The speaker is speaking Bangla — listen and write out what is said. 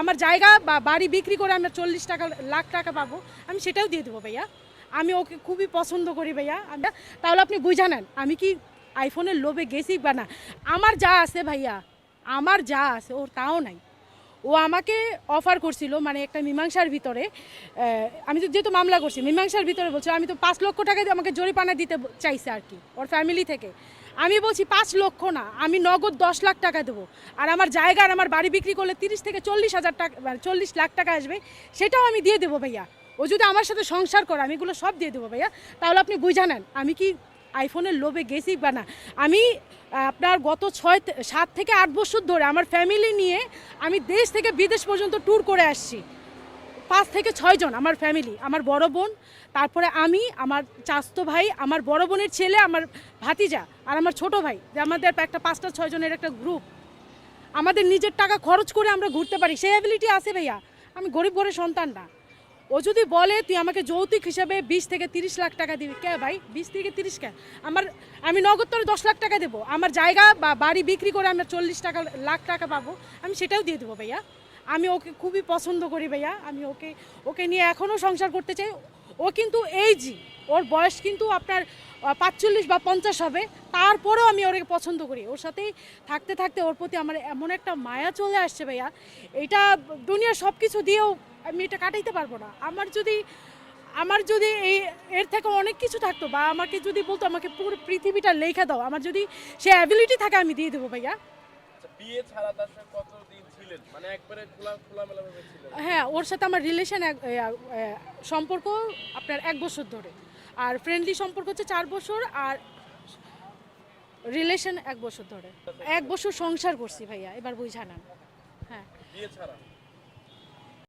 আমার জায়গা বা বাড়ি বিক্রি করে আমি চল্লিশ টাকা, লাখ টাকা পাবো, আমি সেটাও দিয়ে দেবো ভাইয়া। আমি ওকে খুবই পছন্দ করি ভাইয়া। আমরা তাহলে আপনি বুঝা নেন, আমি কি আইফোনের লোভে গেছি বা না? আমার যা আছে ভাইয়া, আমার যা আছে, ওর তাও নাই। ও আমাকে অফার করছিল মানে একটা মীমাংসার ভিতরে আমি তো যেহেতু মামলা করছি, মীমাংসার ভিতরে বলছে, আমি তো পাঁচ লক্ষ টাকা আমাকে জরিপানা দিতে চাইছে আর কি, ওর ফ্যামিলি থেকে। আমি বলছি পাঁচ লক্ষ না, আমি নগদ দশ লাখ টাকা দেবো। আর আমার জায়গা আর আমার বাড়ি বিক্রি করলে তিরিশ থেকে চল্লিশ হাজার টাকা মানে চল্লিশ লাখ টাকা আসবে, সেটাও আমি দিয়ে দেবো ভাইয়া। ও যদি আমার সাথে সংসার করে, আমি এগুলো সব দিয়ে দেবো ভাইয়া। তাহলে আপনি বুঝা নেন, আমি কি আইফোনের লোভে গেছি বা না? আমি, আপনার গত ছয় সাত থেকে আট বছর ধরে আমার ফ্যামিলি নিয়ে আমি দেশ থেকে বিদেশ পর্যন্ত ট্যুর করে আসছি। পাঁচ থেকে ছয়জন আমার ফ্যামিলি আমার বড় বোন, তারপরে আমি, আমার চাস্তো ভাই, আমার বড় বোনের ছেলে, আমার ভাতিজা আর আমার ছোট ভাই। যে আমাদের একটা পাঁচটা ছয়জনের একটা গ্রুপ আমাদের নিজের টাকা খরচ করে আমরা ঘুরতে পারি। সেই অ্যাবিলিটি আছে ভাইয়া। আমি গরিব ঘরের সন্তান না। ও যদি বলে, তুই আমাকে যৌতুক হিসাবে বিশ থেকে তিরিশ লাখ টাকা দিবি। কে ভাই? বিশ থেকে তিরিশ কে? আমার, আমি নগদ তোর দশ লাখ টাকা দেবো। আমার জায়গা বা বাড়ি বিক্রি করে আমরা চল্লিশ টাকা, লাখ টাকা পাবো। আমি সেটাও দিয়ে দেবো ভাইয়া। আমি ওকে খুবই পছন্দ করি ভাইয়া। আমি ওকে ওকে নিয়ে এখনও সংসার করতে চাই। ও কিন্তু এইজি ওর বয়স কিন্তু আপনার পাঁচচল্লিশ বা পঞ্চাশ হবে। তারপরেও আমি ওকে পছন্দ করি। ওর সাথেই থাকতে থাকতে ওর প্রতি আমার এমন একটা মায়া চলে আসছে ভাইয়া। এটা দুনিয়ার সব কিছু দিয়েও আমি এটা কাটাইতে পারব না। আমার যদি আমার যদি এই, এর থেকে অনেক কিছু থাকতো বা আমাকে যদি বলতো আমাকে পুরো পৃথিবীটা লেখা দাও, আমার যদি সে অ্যাবিলিটি থাকে আমি দিয়ে দেবো ভাইয়া। বিয়ে ছাড়া তার সাথে কতদিন ছিলেন? মানে একবারে খোলা খোলামেলা ভাবে ছিলেন। হ্যাঁ ওর সাথে আমার রিলেশন সম্পর্ক আপনার এক বছর ধরে। আর ফ্রেন্ডলি সম্পর্ক হচ্ছে চার বছর আর রিলেশন এক বছর ধরে। এক বছর সংসার করছি ভাইয়া এবার বুঝা না। হ্যাঁ। বিয়ে ছাড়া?